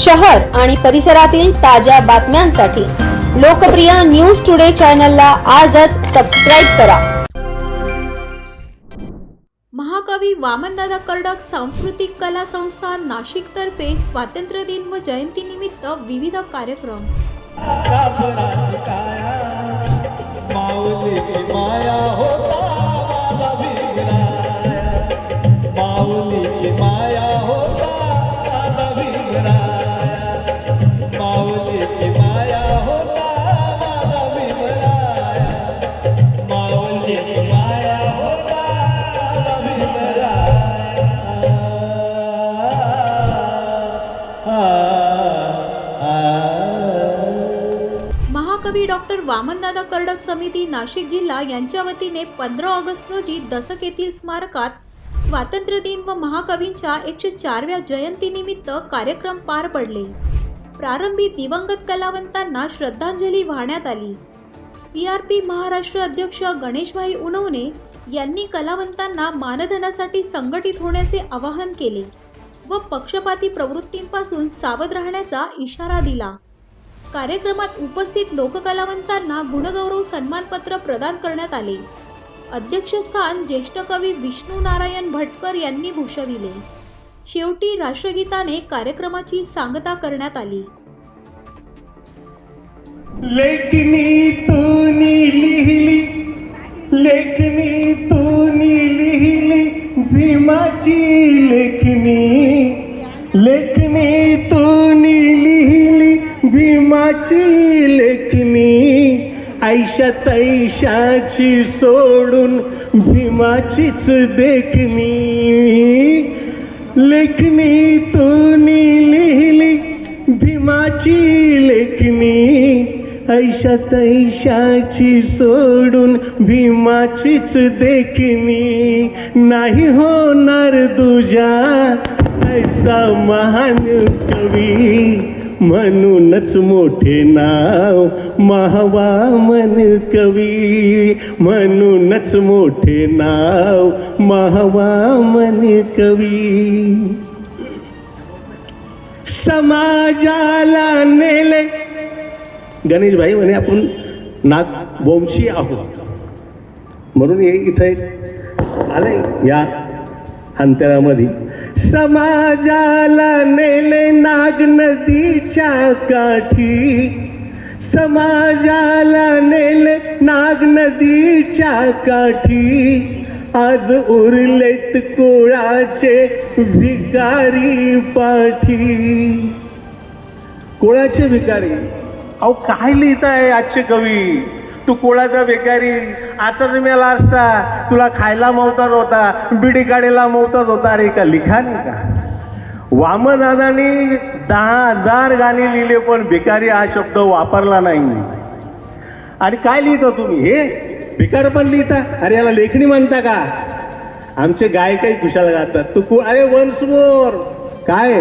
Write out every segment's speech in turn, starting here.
शहर आणि परिसरातील ताज्या बातम्यांसाठी लोकप्रिय न्यूज टुडे चॅनलला आजच सबस्क्राईब करा. महाकवी वामनदादा कर्डक सांस्कृतिक कला संस्था नाशिकतर्फे स्वातंत्र्य दिन व जयंतीनिमित्त विविध कार्यक्रम. माया होता. महाकवी डॉक्टर वामनदादा कर्डक समिती नाशिक जिल्हा यांच्या वतीने पंधरा ऑगस्ट रोजी दसक येथील स्मारकात स्वातंत्र्य दिन व महाकवींच्या एकशे चारव्या जयंतीनिमित्त कार्यक्रम पार पडले. प्रारंभी दिवंगत कलावंतांना श्रद्धांजली वाहण्यात आली. पी आर पी महाराष्ट्र अध्यक्ष गणेशभाई उनवणे यांनी कलावंतांना मानधनासाठी संघटित होण्याचे आवाहन केले व पक्षपाती प्रवृत्तींपासून सावध राहण्याचा इशारा दिला. कार्यक्रमात उपस्थित लोककलावंतांना गुणगौरव सन्मानपत्र प्रदान करण्यात आले. अध्यक्षस्थान ज्येष्ठ कवी विष्णू नारायण भटकर यांनी भूषविले. शेवटी राष्ट्रगीताने कार्यक्रमाची सांगता करण्यात आली. लेखनी तूनी लिहिली. लेखनी तूनी लिहिली. भीमाची लेखनी. लेखनी तू माची लेखनी ऐशा तैशाची सोडून भीमाचीच देखणी. लेखनी तुनी लिहिली भीमाची लेखनी ऐशा तैशाची सोडून भीमाचीच देखणी. नाही होणार तुझ्या ऐसा महान कवी. म्हणूनच मोठे नाव महावामन कवी. म्हणूनच मोठे नाव महावामन कवी. समाजाला नेले. गणेश भाई म्हणे आपण नाग वंशी आहोत. म्हणून हे इथं एक आलंय या अंतरामध्ये. समाजाला नेले नाग नदीच्या काठी. समाजाला नेले नाग नदीच्या काठी. आज उरलेत कोळाचे भिकारी पाठी. कोळाचे भिकारी. अहो काय लिहिताय आजचे कवी? तू कोळाचा भिकारी आता असता. तुला खायला मवताच होता बिडी काढायला मवताच होता. अरे का लिखाणी का? वामदादानी दहा हजार गाणी लिहिले पण भिकारी हा शब्द वापरला नाही. आणि काय लिहिता तुम्ही? हे? भिकार पण लिहिता? अरे याला लेखणी म्हणता का? आमचे गायकही खुशाल गातात. तू कु अरे वन्स मोर काय?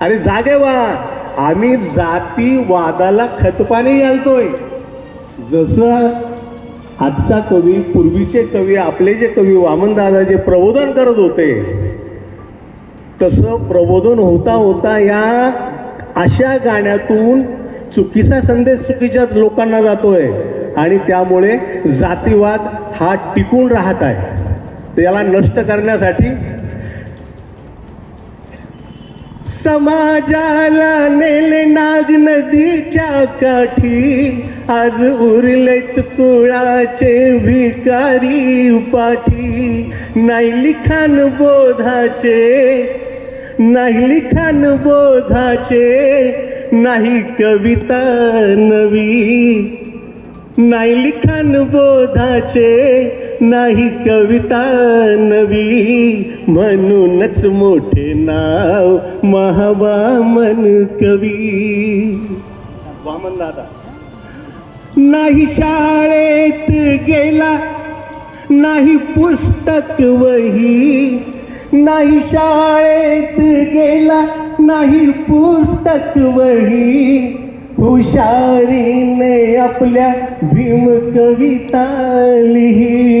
अरे जागे वा! आम्ही जातीवादाला खतपाणी घालतोय. जसं आजचा कवी पूर्वीचे कवी आपले जे कवी वामनदादा जे प्रबोधन करत होते तसं प्रबोधन होता होता या अशा गाण्यातून चुकीचा संदेश चुकीच्या लोकांना जातोय आणि त्यामुळे जातीवाद हा टिकून राहत आहे. त्याला नष्ट करण्यासाठी समाजाला नेले नाग नदीच्या काठी. आज उरलेत कुळाचे भिकारी पाठी. नाही लिखाण बोधाचे नाही लिखाण बोधाचे नाही कविता नवी. नाही लिखाण बोधाचे नाही कविता नवी म्हणूनच मोठे नाव महावामन कवी. वामन दादा. नाही शाळेत गेला नाही पुस्तक वही नाही शाळेत गेला नाही पुस्तक वही. हुशारीने आपल्या भीम कविता लिही.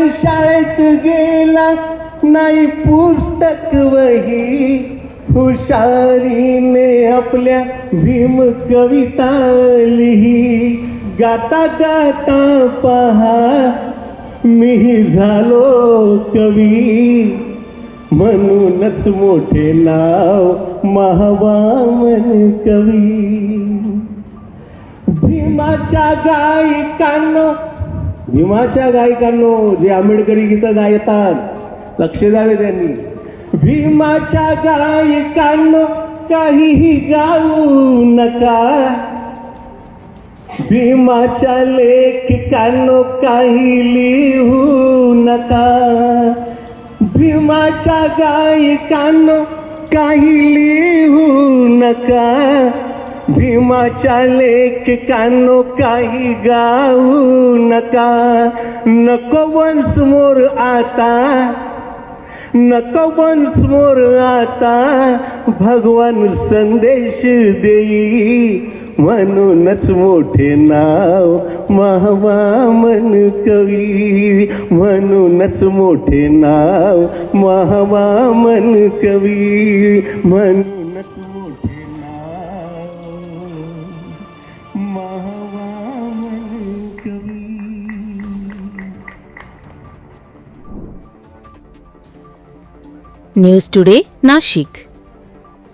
नाही शाळेत गेला नाही पुस्तक वही. हुशारीने आपल्या भीम कविता लिही. गाता गाता पहा मी झालो कवी. म्हणूनच मोठे नाव महावामन कवी. भीमाच्या गायिकांना भीमाच्या गायकांनो जे आंबेडकरी गीतं गायतात लक्ष द्यावे त्यांनी. भीमाच्या गायकांनो काहीही गाऊ नका. भीमाच्या लेखकांनो काही लिहू नका. भीमाच्या गायकांनो काही लिहू नका. भीमाच्या लेखिकांनो काही गाऊ नका. नको वंस मोर आता. नको वंस मोर आता. भगवान संदेश देई. म्हणूनच मोठे नाव महावामन कवी. म्हणूनच मोठे नाव महावामन कवी. म्हणूनच न्यूज टुडे नाशिक